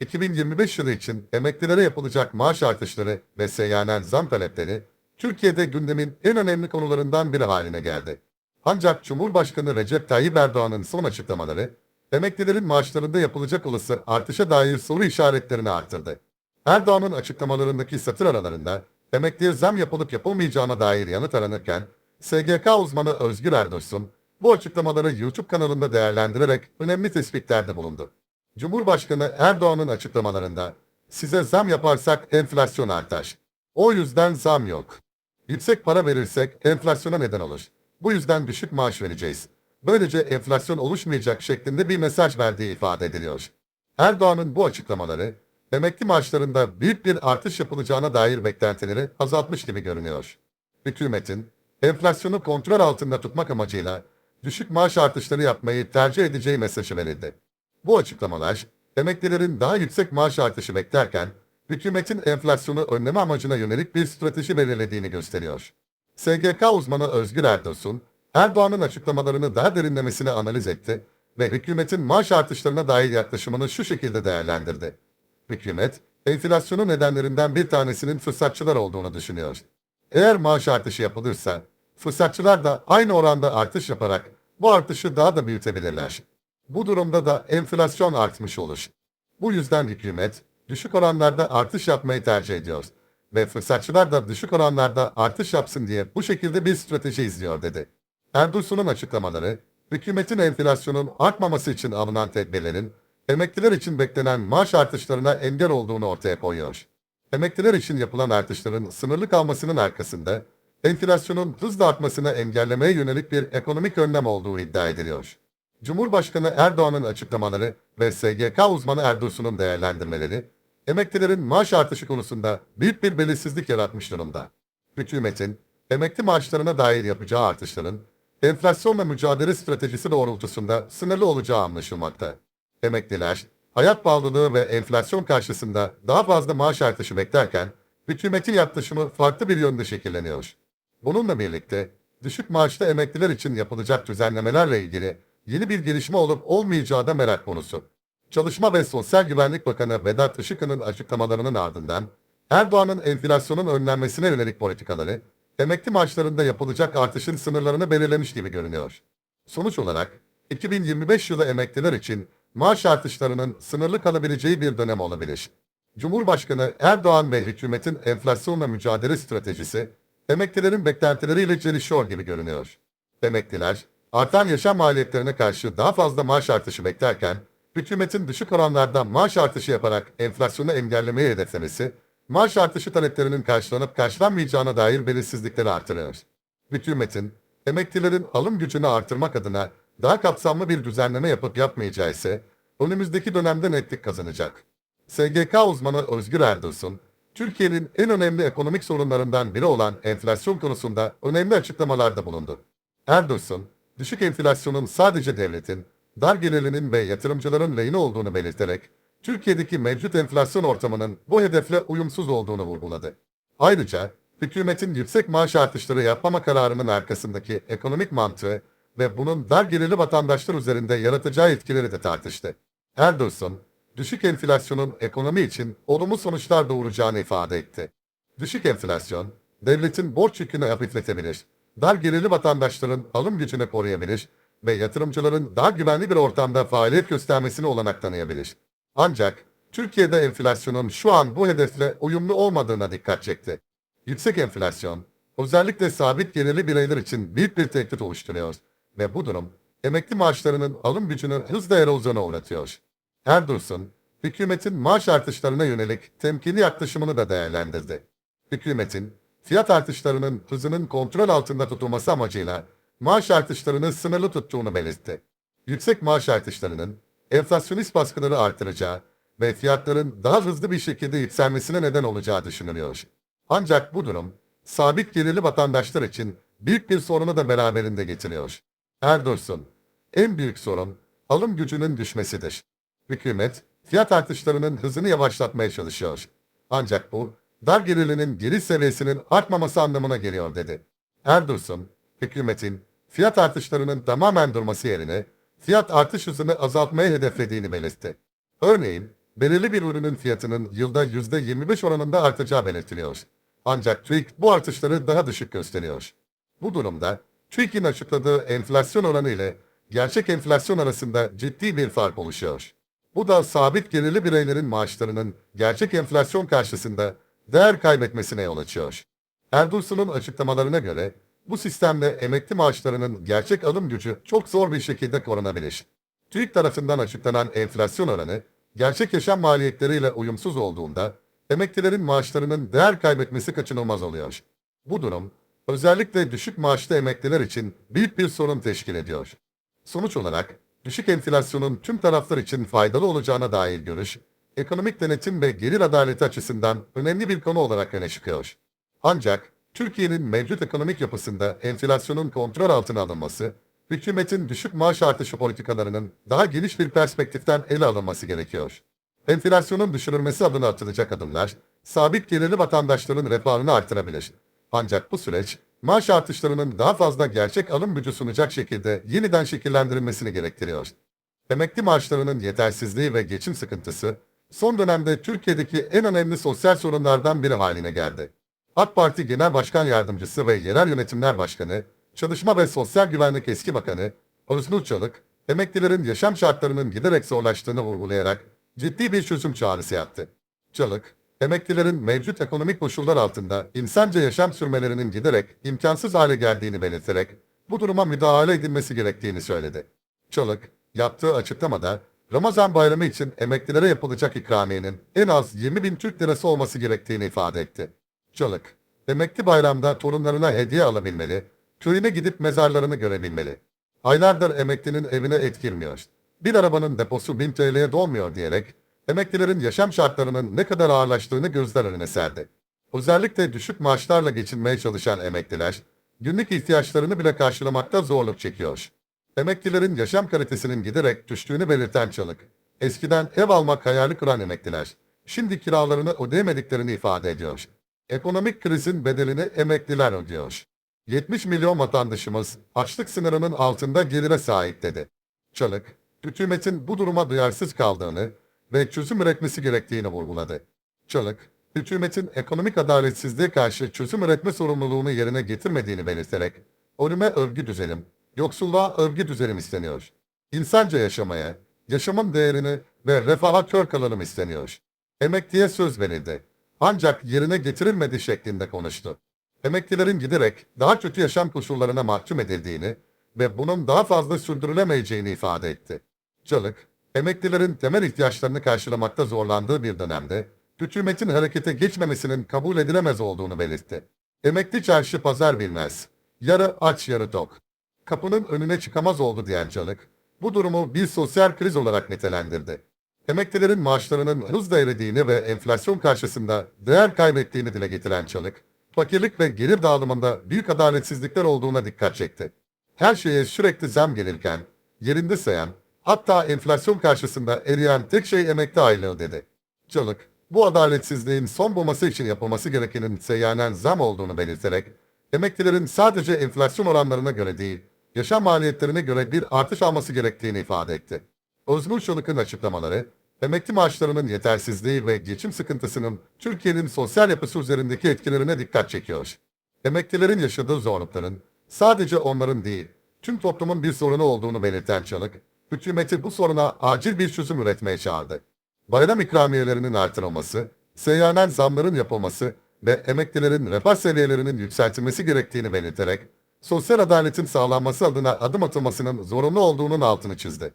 2025 yılı için emeklilere yapılacak maaş artışları ve seyyanen zam talepleri Türkiye'de gündemin en önemli konularından biri haline geldi. Ancak Cumhurbaşkanı Recep Tayyip Erdoğan'ın son açıklamaları emeklilerin maaşlarında yapılacak olası artışa dair soru işaretlerini arttırdı. Erdoğan'ın açıklamalarındaki satır aralarında emekliye zam yapılıp yapılmayacağına dair yanıt aranırken SGK uzmanı Özgür Erdoğan bu açıklamaları YouTube kanalında değerlendirerek önemli tespitlerde bulundu. Cumhurbaşkanı Erdoğan'ın açıklamalarında size zam yaparsak enflasyon artar. O yüzden zam yok. Yüksek para verirsek enflasyona neden olur. Bu yüzden düşük maaş vereceğiz. Böylece enflasyon oluşmayacak şeklinde bir mesaj verdiği ifade ediliyor. Erdoğan'ın bu açıklamaları emekli maaşlarında büyük bir artış yapılacağına dair beklentileri azaltmış gibi görünüyor. Hükümetin enflasyonu kontrol altında tutmak amacıyla düşük maaş artışları yapmayı tercih edeceği mesajı verildi. Bu açıklamalar, emeklilerin daha yüksek maaş artışı beklerken, hükümetin enflasyonu önleme amacına yönelik bir strateji belirlediğini gösteriyor. SGK uzmanı Özgür Erdoğan, Erdoğan'ın açıklamalarını daha derinlemesine analiz etti ve hükümetin maaş artışlarına dair yaklaşımını şu şekilde değerlendirdi. Hükümet, enflasyonun nedenlerinden bir tanesinin fırsatçılar olduğunu düşünüyor. Eğer maaş artışı yapılırsa, fırsatçılar da aynı oranda artış yaparak bu artışı daha da büyütebilirler. Bu durumda da enflasyon artmış olur. Bu yüzden hükümet düşük oranlarda artış yapmayı tercih ediyor ve fırsatçılar da düşük oranlarda artış yapsın diye bu şekilde bir strateji izliyor dedi. Erdoğan'ın açıklamaları, hükümetin enflasyonun artmaması için alınan tedbirlerin emekliler için beklenen maaş artışlarına engel olduğunu ortaya koyuyor. Emekliler için yapılan artışların sınırlı kalmasının arkasında enflasyonun hızla artmasını engellemeye yönelik bir ekonomik önlem olduğu iddia ediliyor. Cumhurbaşkanı Erdoğan'ın açıklamaları ve SGK uzmanı Erdoğan'ın değerlendirmeleri, emeklilerin maaş artışı konusunda büyük bir belirsizlik yaratmış durumda. Hükümetin, emekli maaşlarına dair yapacağı artışların, enflasyonla mücadele stratejisi doğrultusunda sınırlı olacağı anlaşılmakta. Emekliler, hayat pahalılığı ve enflasyon karşısında daha fazla maaş artışı beklerken, hükümetin yaklaşımı farklı bir yönde şekilleniyor. Bununla birlikte, düşük maaşlı emekliler için yapılacak düzenlemelerle ilgili yeni bir gelişme olup olmayacağı da merak konusu. Çalışma ve Sosyal Güvenlik Bakanı Vedat Işık'ın açıklamalarının ardından Erdoğan'ın enflasyonun önlenmesine yönelik politikaları emekli maaşlarında yapılacak artışın sınırlarını belirlemiş gibi görünüyor. Sonuç olarak 2025 yılı emekliler için maaş artışlarının sınırlı kalabileceği bir dönem olabilir. Cumhurbaşkanı Erdoğan ve hükümetin enflasyonla mücadele stratejisi emeklilerin beklentileriyle çelişiyor gibi görünüyor. Emekliler, artan yaşam maliyetlerine karşı daha fazla maaş artışı beklerken, hükümetin düşük oranlarda maaş artışı yaparak enflasyonu engellemeyi hedeflemesi, maaş artışı taleplerinin karşılanıp karşılanmayacağına dair belirsizlikleri artırıyor. Hükümetin, emeklilerin alım gücünü artırmak adına daha kapsamlı bir düzenleme yapıp yapmayacağı ise, önümüzdeki dönemde netlik kazanacak. SGK uzmanı Özgür Erdoğan, Türkiye'nin en önemli ekonomik sorunlarından biri olan enflasyon konusunda önemli açıklamalarda bulundu. Erdoğan, düşük enflasyonun sadece devletin, dar gelirlinin ve yatırımcıların lehine olduğunu belirterek, Türkiye'deki mevcut enflasyon ortamının bu hedefle uyumsuz olduğunu vurguladı. Ayrıca, hükümetin yüksek maaş artışları yapmama kararının arkasındaki ekonomik mantığı ve bunun dar gelirli vatandaşlar üzerinde yaratacağı etkileri de tartıştı. Erdoğan, düşük enflasyonun ekonomi için olumlu sonuçlar doğuracağını ifade etti. Düşük enflasyon, devletin borç yükünü hafifletebilir, dar gelirli vatandaşların alım gücünü koruyabilir ve yatırımcıların daha güvenli bir ortamda faaliyet göstermesine olanak tanıyabilir. Ancak Türkiye'de enflasyonun şu an bu hedefle uyumlu olmadığına dikkat çekti. Yüksek enflasyon, özellikle sabit gelirli bireyler için büyük bir tehdit oluşturuyor ve bu durum emekli maaşlarının alım gücünü hızla erozyona uğratıyor. Erdoğan, hükümetin maaş artışlarına yönelik temkinli yaklaşımını da değerlendirdi. Hükümetin, fiyat artışlarının hızının kontrol altında tutulması amacıyla maaş artışlarını sınırlı tuttuğunu belirtti. Yüksek maaş artışlarının enflasyonist baskıları artıracağı ve fiyatların daha hızlı bir şekilde yükselmesine neden olacağı düşünülüyor. Ancak bu durum, sabit gelirli vatandaşlar için büyük bir sorunu da beraberinde getiriyor. Erdoğan, en büyük sorun alım gücünün düşmesidir. Hükümet, fiyat artışlarının hızını yavaşlatmaya çalışıyor. Ancak bu, dar gelirlinin geri seviyesinin artmaması anlamına geliyor dedi. Erdoğan, hükümetin fiyat artışlarının tamamen durması yerine fiyat artış hızını azaltmayı hedeflediğini belirtti. Örneğin, belirli bir ürünün fiyatının yılda %25 oranında artacağı belirtiliyor. Ancak TÜİK bu artışları daha düşük gösteriyor. Bu durumda TÜİK'in açıkladığı enflasyon oranı ile gerçek enflasyon arasında ciddi bir fark oluşuyor. Bu da sabit gelirli bireylerin maaşlarının gerçek enflasyon karşısında değer kaybetmesine yol açıyor. Erdoğan'ın açıklamalarına göre bu sistemle emekli maaşlarının gerçek alım gücü çok zor bir şekilde korunabilir. TÜİK tarafından açıklanan enflasyon oranı gerçek yaşam maliyetleriyle uyumsuz olduğunda emeklilerin maaşlarının değer kaybetmesi kaçınılmaz oluyor. Bu durum özellikle düşük maaşlı emekliler için büyük bir sorun teşkil ediyor. Sonuç olarak düşük enflasyonun tüm taraflar için faydalı olacağına dair görüş, ekonomik denetim ve gelir adaleti açısından önemli bir konu olarak öne çıkıyor. Ancak Türkiye'nin mevcut ekonomik yapısında enflasyonun kontrol altına alınması, hükümetin düşük maaş artışı politikalarının daha geniş bir perspektiften ele alınması gerekiyor. Enflasyonun düşürülmesi adına atılacak adımlar, sabit gelirli vatandaşların refahını artırabilir. Ancak bu süreç, maaş artışlarının daha fazla gerçek alım gücü sunacak şekilde yeniden şekillendirilmesini gerektiriyor. Emekli maaşlarının yetersizliği ve geçim sıkıntısı, son dönemde Türkiye'deki en önemli sosyal sorunlardan biri haline geldi. AK Parti Genel Başkan Yardımcısı ve Yerel Yönetimler Başkanı, Çalışma ve Sosyal Güvenlik Eski Bakanı Özgür Çalık, emeklilerin yaşam şartlarının giderek zorlaştığını vurgulayarak ciddi bir çözüm çağrısı yaptı. Çalık, emeklilerin mevcut ekonomik koşullar altında insanca yaşam sürmelerinin giderek imkansız hale geldiğini belirterek bu duruma müdahale edilmesi gerektiğini söyledi. Çalık, yaptığı açıklamada Ramazan bayramı için emeklilere yapılacak ikramiyenin en az 20 bin Türk lirası olması gerektiğini ifade etti. Çalık, emekli bayramda torunlarına hediye alabilmeli, köyüne gidip mezarlarını görebilmeli. Aylardır emeklinin evine et girmiyor. Bir arabanın deposu 1000 TL'ye dolmuyor diyerek emeklilerin yaşam şartlarının ne kadar ağırlaştığını gözler önüne serdi. Özellikle düşük maaşlarla geçinmeye çalışan emekliler, günlük ihtiyaçlarını bile karşılamakta zorluk çekiyor. Emeklilerin yaşam kalitesinin giderek düştüğünü belirten Çalık, eskiden ev almak hayali kuran emekliler, şimdi kiralarını ödeyemediklerini ifade ediyor. Ekonomik krizin bedelini emekliler ödüyor. 70 milyon vatandaşımız açlık sınırının altında gelire sahip dedi. Çalık, hükümetin bu duruma duyarsız kaldığını ve çözüm üretmesi gerektiğini vurguladı. Çalık, hükümetin ekonomik adaletsizliğe karşı çözüm üretme sorumluluğunu yerine getirmediğini belirterek, ölüme övgü düzelim, yoksulluğa övgü düzelim isteniyor. İnsanca yaşamaya, yaşamın değerini ve refaha kör kalalım isteniyor. Emekliye söz verildi. Ancak yerine getirilmedi şeklinde konuştu. Emeklilerin giderek daha kötü yaşam koşullarına mahkum edildiğini ve bunun daha fazla sürdürülemeyeceğini ifade etti. Çalık, emeklilerin temel ihtiyaçlarını karşılamakta zorlandığı bir dönemde, hükümetin harekete geçmemesinin kabul edilemez olduğunu belirtti. Emekli çarşı pazar bilmez. Yarı aç yarı tok. Kapının önüne çıkamaz oldu diyen Çalık, bu durumu bir sosyal kriz olarak nitelendirdi. Emeklilerin maaşlarının hızla eridiğini ve enflasyon karşısında değer kaybettiğini dile getiren Çalık, fakirlik ve gelir dağılımında büyük adaletsizlikler olduğuna dikkat çekti. Her şeye sürekli zam gelirken, yerinde sayan, hatta enflasyon karşısında eriyen tek şey emekli aylığı dedi. Çalık, bu adaletsizliğin son bulması için yapılması gerekenin seyyanen zam olduğunu belirterek, emeklilerin sadece enflasyon oranlarına göre değil, yaşam maliyetlerine göre bir artış alması gerektiğini ifade etti. Özgür Çoluk'un açıklamaları, emekli maaşlarının yetersizliği ve geçim sıkıntısının Türkiye'nin sosyal yapısı üzerindeki etkilerine dikkat çekiyor. Emeklilerin yaşadığı zorlukların sadece onların değil, tüm toplumun bir sorunu olduğunu belirten Çalık, hükümeti bu soruna acil bir çözüm üretmeye çağırdı. Bayram ikramiyelerinin artırılması, seyyanen zamların yapılması ve emeklilerin refah seviyelerinin yükseltilmesi gerektiğini belirterek, sosyal adaletin sağlanması adına adım atılmasının zorunlu olduğunun altını çizdi.